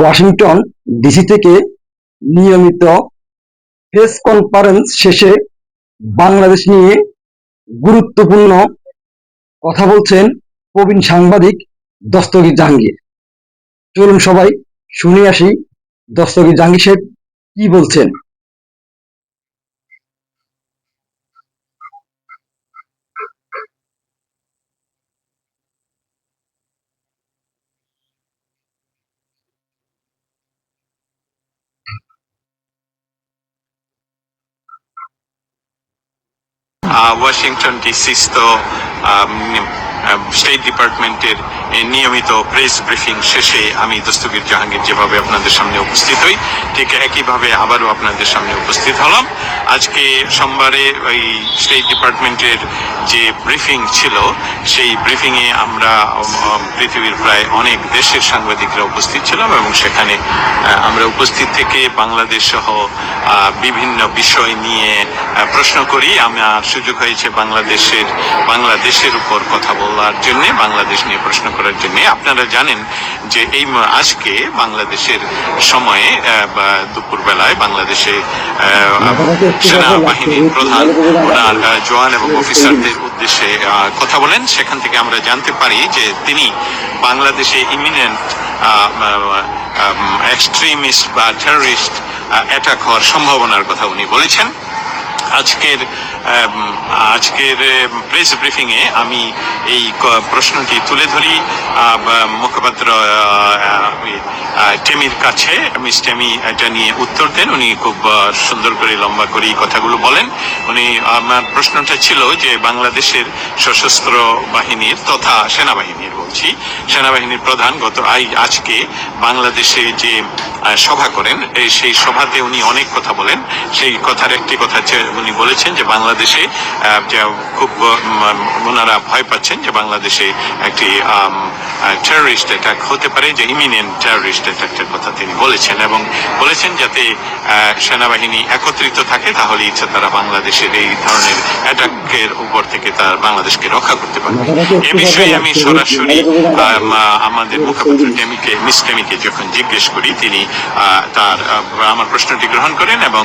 Washington DC থেকে নিয়মিত press conference শেষে বাংলাদেশ নিয়ে গুরুত্বপূর্ণ কথা বলছেন প্রবীণ সাংবাদিক দস্তগীর জাহাঙ্গীর। চলুন সবাই শুনে আসি দস্তগীর জাহাঙ্গীর সাহেব কি বলছেন? uh, Washington D.C. to um, state ডিপার্টমেন্টের নিয়মিত প্রেস ব্রিফিং শেষে আমি দস্তগীর জাহাঙ্গীর যেভাবে আপনাদের সামনে উপস্থিত হই, ঠিক একইভাবে আবারও আপনাদের সামনে উপস্থিত হলাম। আজকে সোমবারে ওই স্টেট ডিপার্টমেন্টের যে ব্রিফিং ছিল, সেই ব্রিফিংয়ে আমরা পৃথিবীর প্রায় অনেক দেশের সাংবাদিকরা উপস্থিত ছিলাম এবং সেখানে আমরা উপস্থিত থেকে বাংলাদেশ সহ বিভিন্ন বিষয় নিয়ে প্রশ্ন করি। আমার সুযোগ হয়েছে বাংলাদেশের বাংলাদেশের উপর কথা বলার জন্য বাংলাদেশ নিয়ে প্রশ্ন করার জন্য আপনারা জানেন যে এই আজকে বাংলাদেশের সময়ে আহ, বা দুপুরবেলায় বাংলাদেশে সেনাবাহিনীর প্রধান ওনার জওয়ান এবং অফিসারদের উদ্দেশ্যে কথা বলেন। সেখান থেকে আমরা জানতে পারি যে তিনি বাংলাদেশে ইমিনেন্ট এক্সট্রিমিস্ট বা টেররিস্ট অ্যাটাক হওয়ার সম্ভাবনার কথা উনি বলেছেন। আজকের আজকের প্রেস ব্রিফিং এ আমি এই প্রশ্নটি তুলে ধরি। মুখপাত্র টেমির কাছে, মিস টেমি, এটা নিয়ে উত্তর দেন। উনি খুব সুন্দর করে লম্বা করে কথাগুলো বলেন। উনি, আমার প্রশ্নটা ছিল যে বাংলাদেশের সশস্ত্র বাহিনীর তথা সেনাবাহিনীর বলছি। সেনাবাহিনীর প্রধান গত আজকে বাংলাদেশে যে সভা করেন সেই সভাতে উনি অনেক কথা বলেন। সেই কথার একটি কথা উনি বলেছেন যে বাংলাদেশে খুব ওনারা ভয় পাচ্ছেন যে বাংলাদেশে একটি টেররিস্ট অ্যাটাক হতে পারে যে ইমিনেন্ট টেররিস্ট অ্যাটাকের কথা তিনি বলেছেন এবং বলেছেন যাতে সেনাবাহিনী একত্রিত থাকে তাহলে ইচ্ছা তারা বাংলাদেশের এই ধরনের অ্যাটাকের উপর থেকে তার বাংলাদেশকে রক্ষা করতে পারবে। এ বিষয়ে আমি সরাসরি আমাদের মুখপাত্র টেমিকে মিস টেমিকে যখন জিজ্ঞেস করি তিনি তার আমার প্রশ্নটি গ্রহণ করেন এবং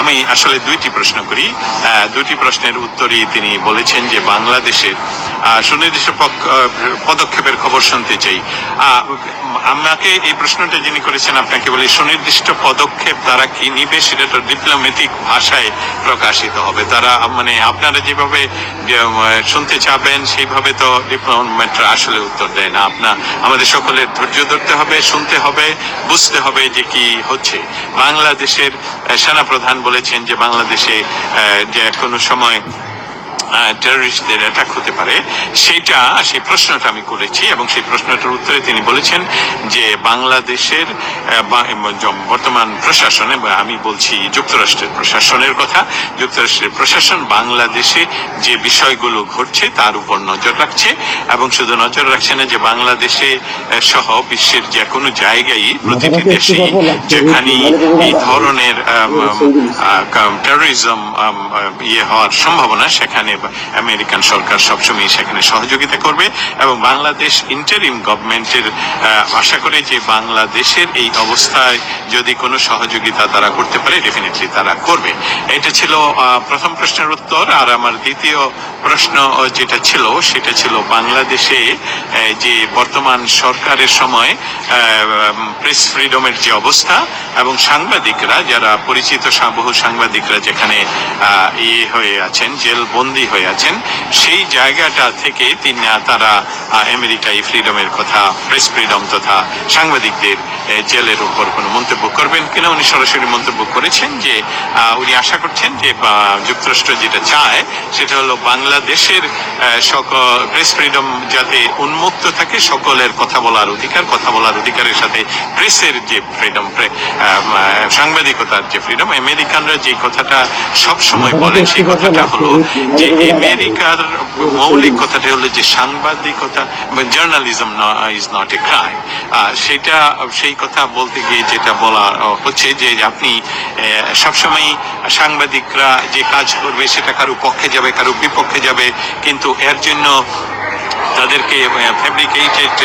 আমি আসলে দুইটি প্রশ্ন করি। আহ, দুটি প্রশ্নের উত্তরই তিনি বলেছেন যে বাংলাদেশে সুনির্দিষ্ট পদক্ষেপের খবর শুনতে চাই। আমাকে এই প্রশ্নটা যিনি করেছেন, আপনাকে বলি, সুনির্দিষ্ট পদক্ষেপ তারা কি নিবে সেটা তো ডিপ্লোমেটিক ভাষায় প্রকাশিত হবে। তারা মানে আপনারা যেভাবে শুনতে চাবেন, সেইভাবে তো ডিপ্লোমেটরা আসলে উত্তর দেয় না। আপনার আমাদের সকলের ধৈর্য ধরতে হবে, শুনতে হবে, বুঝতে হবে যে কি হচ্ছে। বাংলাদেশের সেনাপ্রধান বলেছেন যে বাংলাদেশে যে কোনো সময় টেররিস্টদের অ্যাটাক হতে পারে সেটা সেই প্রশ্নটা আমি করেছি এবং সেই প্রশ্নটার উত্তরে তিনি বলেছেন যে বাংলাদেশের বর্তমান প্রশাসনে আমি বলছি যুক্তরাষ্ট্রের প্রশাসনের কথা যুক্তরাষ্ট্রের প্রশাসন বাংলাদেশে যে বিষয়গুলো ঘটছে তার উপর নজর রাখছে এবং শুধু নজর রাখছে না যে বাংলাদেশে সহ বিশ্বের যে কোনো জায়গায় প্রতিটি দেশেই যেখানে এই ধরনের টেরোরিজম ইয়ে হওয়ার সম্ভাবনা সেখানে আমেরিকান সরকার সবসময় সেখানে সহযোগিতা করবে এবং বাংলাদেশ ইন্টারিম গভর্নমেন্টের আশা করে যে বাংলাদেশের এই অবস্থায় যদি কোনো সহযোগিতা তারা করতে পারে ডেফিনেটলি তারা করবে। এটা ছিল প্রথম প্রশ্নের উত্তর। আর আমার দ্বিতীয় প্রশ্ন যেটা ছিল, সেটা ছিল বাংলাদেশে যে বর্তমান সরকারের সময় প্রেস ফ্রিডমের যে অবস্থা এবং সাংবাদিকরা, যারা পরিচিত বহু সাংবাদিকরা যেখানে ইয়ে হয়ে আছেন জেল বন্দী হয়ে আছেন সেই জায়গাটা থেকে তিনি তারা আমেরিকায় ফ্রিডমের কথা প্রেস ফ্রিডম তথা সাংবাদিকদের জেলের উপর কোনো মন্তব্য করবেন কিনা উনি সরাসরি মন্তব্য করেছেন যে উনি আশা করছেন যে যুক্তরাষ্ট্র যেটা চায় সেটা হলো বাংলাদেশের সকল প্রেস ফ্রিডম যাতে উন্মুক্ত থাকে সকলের কথা বলার অধিকার কথা বলার অধিকারের সাথে প্রেসের যে ফ্রিডম সাংবাদিকতার যে ফ্রিডম আমেরিকানরা যে কথাটা সব সময় বলে সেই কথাটা হলো যে আমেরিকার মৌলিক কথাটা হলো যে সাংবাদিকতা journalism is not a crime সেটা সেই কথা বলতে গিয়ে যেটা বলা হচ্ছে যে আপনি আহ, সবসময় সাংবাদিকরা যে কাজ করবে সেটা কারও পক্ষে যাবে কারও বিপক্ষে যাবে কিন্তু এর জন্য তাদেরকে ফ্যাব্রিকেটেড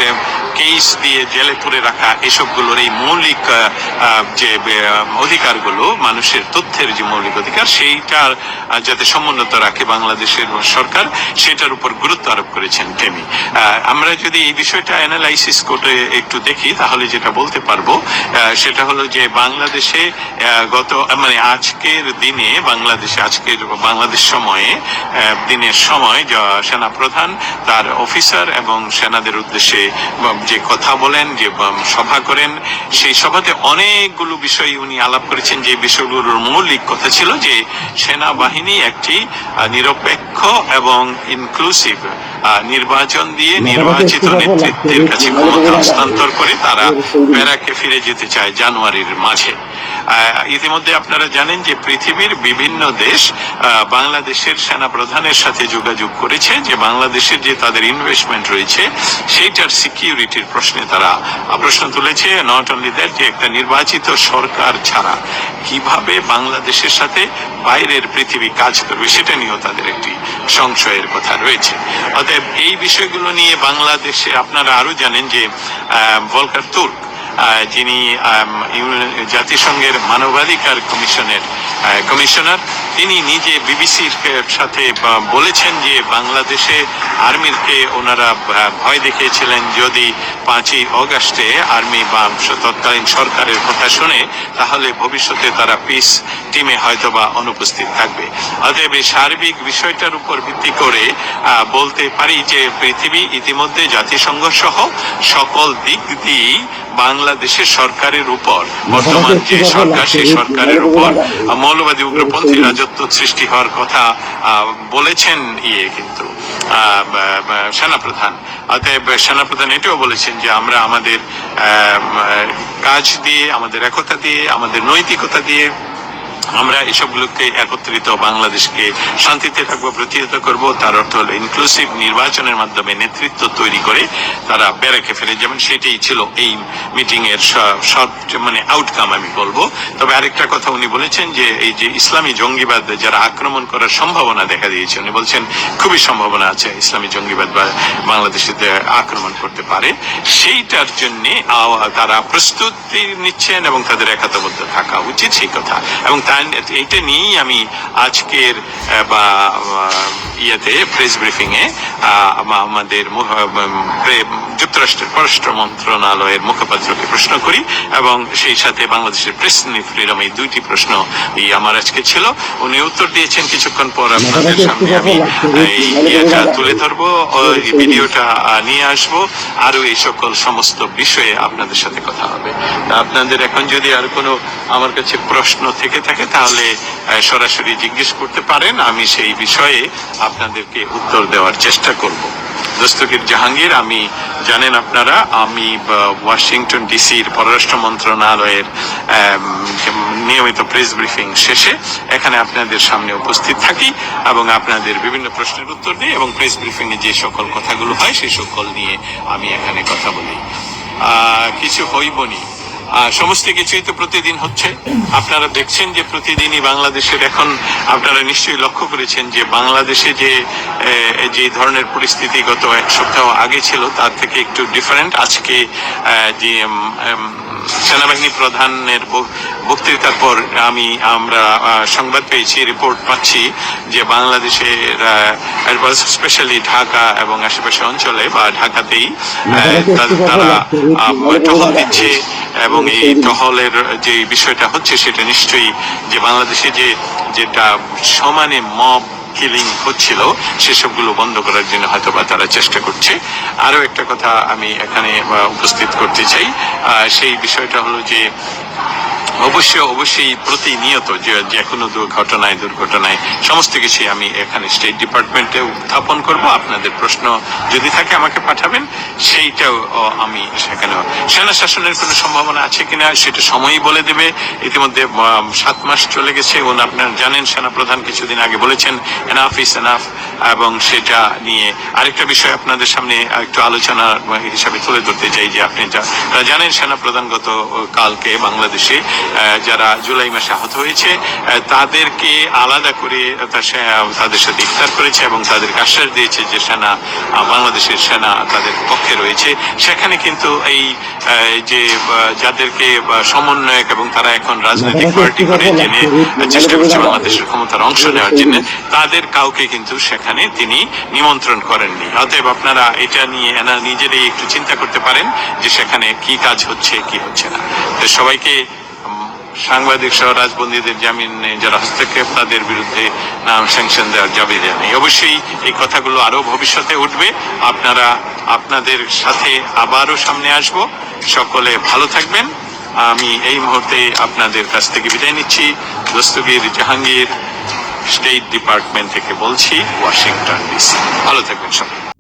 কেস দিয়ে জেলে পুরে রাখা এসবগুলোর এই মৌলিক যে অধিকারগুলো, মানুষের তথ্যের যে মৌলিক অধিকার, সেইটার যাতে সমুন্নত রাখে বাংলাদেশের সরকার, সেটার উপর গুরুত্ব আরোপ করেছেন টেমি আমরা যদি এই বিষয়টা অ্যানালাইসিস করে একটু দেখি, তাহলে যেটা বলতে পারব সেটা হলো যে বাংলাদেশে গত মানে আজকের দিনে, বাংলাদেশে আজকের বাংলাদেশ সময়ে দিনের সময়, যা- সেনাপ্রধান, তার অফিসার এবং সেনাদের উদ্দেশ্যে যে কথা বলেন যে সভা করেন সেই সভাতে অনেকগুলো বিষয় উনি আলাপ করেছেন। যে বিষয়গুলোর মৌলিক কথা ছিল যে সেনাবাহিনী একটি নিরপেক্ষ এবং ইনক্লুসিভ নির্বাচন দিয়ে নির্বাচিত নেতৃত্বের কাছে ক্ষমতা হস্তান্তর করে তারা ব্যারাকে ফিরে যেতে চায় জানুয়ারির মাঝে। ইতিমধ্যে আপনারা জানেন যে পৃথিবীর বিভিন্ন দেশ বাংলাদেশের সেনা প্রধানের সাথে যোগাযোগ করেছে যে বাংলাদেশের যে তাদের ইনভেস্টমেন্ট রয়েছে, সেইটার সিকিউরিটির প্রশ্নে তারা প্রশ্ন তুলেছে। নট অনলি দ্যাট যে একটা নির্বাচিত সরকার ছাড়া কীভাবে বাংলাদেশের সাথে বাইরের পৃথিবী কাজ করবে, সেটা নিয়েও তাদের একটি সংশয়ের কথা রয়েছে। অতএব এই বিষয়গুলো নিয়ে বাংলাদেশে আপনারা আরও জানেন যে ভলকার তুর্ক যিনি জাতিসংঘের মানবাধিকার কমিশনের কমিশনার। তিনি নিজে বিবিসির সাথে বলেছেন যে বাংলাদেশে আর্মিরকে ওনারা ভয় দেখিয়েছিলেন যদি পাঁচই অগাস্টে আর্মি বা তৎকালীন সরকারের কথা শুনে, তাহলে ভবিষ্যতে তারা পিস টিমে হয়তো বা অনুপস্থিত থাকবে। অতএব এই সার্বিক বিষয়টার উপর ভিত্তি করে বলতে পারি যে পৃথিবী ইতিমধ্যে জাতিসংঘ সহ সকল দিক দিয়েই বাংলাদেশের সরকারের উপর বর্তমান যে সরকার সেই সরকারের উপর? মৌলবাদী উগ্রপন্থী রাজত্ব সৃষ্টি হওয়ার কথা বলেছেন ইয়ে কিন্তু সেনাপ্রধান। অতএব সেনাপ্রধান এটাও বলেছেন যে আমরা আমাদের কাজ দিয়ে আমাদের একতা দিয়ে আমাদের নৈতিকতা দিয়ে আমরা এসবগুলোকে একত্রিত বাংলাদেশকে শান্তিতে রাখব প্রতিহত করব। তার অর্থ হলো ইনক্লুসিভ নির্বাচনের মাধ্যমে নেতৃত্ব তৈরি করে তারা ব্যারাকে ফেলে। যেমন সেটাই ছিল এই মিটিং এর সব মানে আউটকাম আমি বলব। তবে আরেকটা কথা উনি বলেছেন যে এই যে ইসলামী জঙ্গিবাদ যারা আক্রমণ করার সম্ভাবনা দেখা দিয়েছে, উনি বলছেন খুবই সম্ভাবনা আছে ইসলামী জঙ্গিবাদ বা বাংলাদেশে আক্রমণ করতে পারে। সেইটার জন্য তারা প্রস্তুতি নিচ্ছেন এবং তাদের একাতবদ্ধ থাকা উচিত, সেই কথা। এবং এইটা নিয়েই আমি আজকের বা ইয়েতে প্রেস ব্রিফিং এ আমাদের যুক্তরাষ্ট্রের পররাষ্ট্র মন্ত্রণালয়ের মুখপাত্রকে প্রশ্ন করি এবং সেই সাথে বাংলাদেশের প্রেস ফ্রিডম এই দুইটি প্রশ্ন এই আমার আজকে ছিল। উনি উত্তর দিয়েছেন কিছুক্ষণ পর আপনাদের সামনে আমি ইয়েটা তুলে ধরবো ভিডিওটা নিয়ে আসব। আরও এই সকল সমস্ত বিষয়ে আপনাদের সাথে কথা হবে। আপনাদের এখন যদি আর কোনো আমার কাছে প্রশ্ন থেকে থাকে তাহলে সরাসরি জিজ্ঞেস করতে পারেন। আমি সেই বিষয়ে আপনাদেরকে উত্তর দেওয়ার চেষ্টা করব। দস্তগীর জাহাঙ্গীর আমি জানেন আপনারা, আমি ওয়াশিংটন ডিসির পররাষ্ট্র মন্ত্রণালয়ের নিয়মিত প্রেস ব্রিফিং শেষে এখানে আপনাদের সামনে উপস্থিত থাকি এবং আপনাদের বিভিন্ন প্রশ্নের উত্তর দিই এবং প্রেস ব্রিফিং এ যে সকল কথাগুলো হয়, সেই সকল নিয়ে আমি এখানে কথা বলি। কিছু হইবনি। সমস্ত কিছুই তো প্রতিদিন হচ্ছে। আপনারা দেখছেন যে প্রতিদিনই বাংলাদেশের এখন আপনারা নিশ্চয়ই লক্ষ্য করেছেন যে বাংলাদেশে যে যে ধরনের পরিস্থিতি গত এক সপ্তাহ আগে ছিল, তার থেকে একটু ডিফারেন্ট আজকে যে সেনাবাহিনী প্রধানের বক্তৃতার পর আমি আমরা সংবাদ পেয়েছি রিপোর্ট পাচ্ছি যে বাংলাদেশের স্পেশালি ঢাকা এবং আশেপাশে অঞ্চলে বা ঢাকাতেই তারা টহল দিচ্ছে এবং এই টহলের যে বিষয়টা হচ্ছে সেটা নিশ্চয়ই যে বাংলাদেশে যে যেটা সমানে মব কিলিং হচ্ছিল, সেসবগুলো বন্ধ করার জন্য হয়তো বা তারা চেষ্টা করছে। আরও একটা কথা আমি এখানে উপস্থিত করতে চাই। সেই বিষয়টা হলো যে অবশ্যই অবশ্যই প্রতিনিয়ত যে যে কোনো দুর্ঘটনায় দুর্ঘটনায় সমস্ত কিছু আমি এখানে স্টেট ডিপার্টমেন্টে উত্থাপন করব। আপনাদের প্রশ্ন যদি থাকে আমাকে পাঠাবেন, সেইটাও আমি সেখানে সেনা শাসনের কোনো সম্ভাবনা আছে কিনা সেটা সময়ই বলে দেবে। ইতিমধ্যে সাত মাস চলে গেছে। এবং আপনারা জানেন সেনা প্রধান কিছুদিন আগে বলেছেন এনাফ ইস এনাফ এবং সেটা নিয়ে আরেকটা বিষয় আপনাদের সামনে একটু আলোচনা হিসাবে তুলে ধরতে চাই যে, আপনি জানেন সেনা প্রধান গত কালকে বাংলাদেশে যারা জুলাই মাসে আহত হয়েছে তাদেরকে আলাদা করে তাদের সাথে ইফতার করেছে এবং তাদেরকে আশ্বাস দিয়েছে যে সেনা বাংলাদেশের সেনা তাদের পক্ষে রয়েছে। সেখানে কিন্তু এই যে যাদেরকে সমন্বয়ক এবং তারা এখন রাজনৈতিক পার্টি করে জেনে চেষ্টা করছে বাংলাদেশের ক্ষমতার অংশ নেওয়ার জন্য। তাদের কাউকে কিন্তু সেখানে তিনি নিমন্ত্রণ করেননি। অতএব আপনারা এটা নিয়ে এনা নিজেরাই একটু চিন্তা করতে পারেন যে সেখানে কি কাজ হচ্ছে কি হচ্ছে না। সবাইকে সাংবাদিক সহ রাজবন্দীদের জামিনে যারা হস্তক্ষেপ, তাদের বিরুদ্ধে নাম স্যাংশন দেওয়ার যাবে নেই অবশ্যই এই কথাগুলো আরও ভবিষ্যতে উঠবে। আপনারা, আপনাদের সাথে আবারও সামনে আসব। সকলে ভালো থাকবেন। আমি এই মুহূর্তে আপনাদের কাছ থেকে বিদায় নিচ্ছি। দস্তগীর জাহাঙ্গীর স্টেট ডিপার্টমেন্ট থেকে বলছি, ওয়াশিংটন ডিসি। ভালো থাকবেন সবাই।